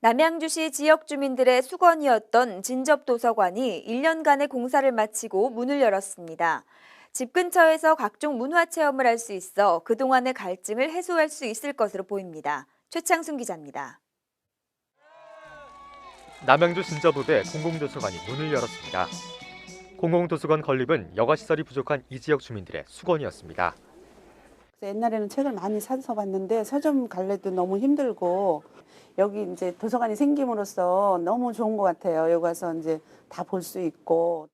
남양주시 지역 주민들의 수건이었던 진접도서관이 1년간의 공사를 마치고 문을 열었습니다. 집 근처에서 각종 문화 체험을 할 수 있어 그동안의 갈증을 해소할 수 있을 것으로 보입니다. 최창순 기자입니다. 남양주 진저부대 공공도서관이 문을 열었습니다. 공공도서관 건립은 여가시설이 부족한 이 지역 주민들의 수건이었습니다. 그래서 옛날에는 책을 많이 사서 봤는데 서점 갈래도 너무 힘들고 여기 이제 도서관이 생김으로써 너무 좋은 것 같아요. 여기 와서 이제 다 볼 수 있고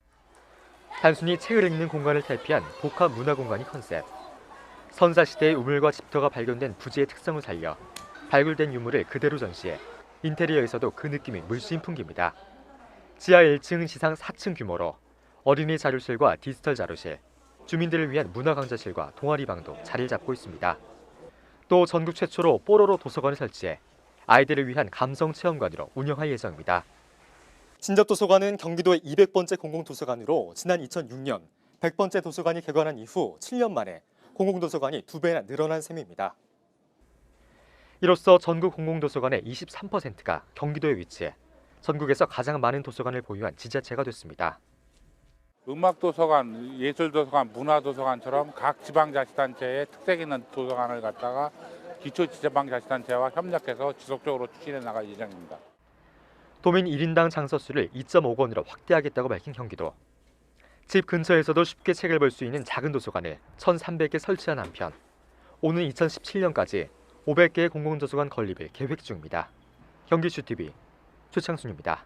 단순히 책을 읽는 공간을 탈피한 복합 문화 공간이 컨셉. 선사 시대의 우물과 집터가 발견된 부지의 특성을 살려 발굴된 유물을 그대로 전시해 인테리어에서도 그 느낌이 물씬 풍깁니다. 지하 1층 지상 4층 규모로 어린이 자료실과 디지털 자료실, 주민들을 위한 문화 강좌실과 동아리 방도 자리를 잡고 있습니다. 또 전국 최초로 뽀로로 도서관을 설치해 아이들을 위한 감성 체험관으로 운영할 예정입니다. 진접 도서관은 경기도의 200번째 공공 도서관으로 지난 2006년 100번째 도서관이 개관한 이후 7년 만에 공공 도서관이 두 배나 늘어난 셈입니다. 이로써 전국 공공 도서관의 23%가 경기도에 위치해 전국에서 가장 많은 도서관을 보유한 지자체가 됐습니다. 음악도서관, 예술도서관, 문화도서관처럼 각 지방자치단체의 특색 있는 도서관을 갖다가 기초지방자치단체와 협력해서 지속적으로 추진해 나갈 예정입니다. 도민 1인당 장서수를 2.5권으로 확대하겠다고 밝힌 경기도. 집 근처에서도 쉽게 책을 볼 수 있는 작은 도서관을 1,300개 설치한 한편 오는 2017년까지 500개의 공공도서관 건립을 계획 중입니다. 경기슈TV 최창순입니다.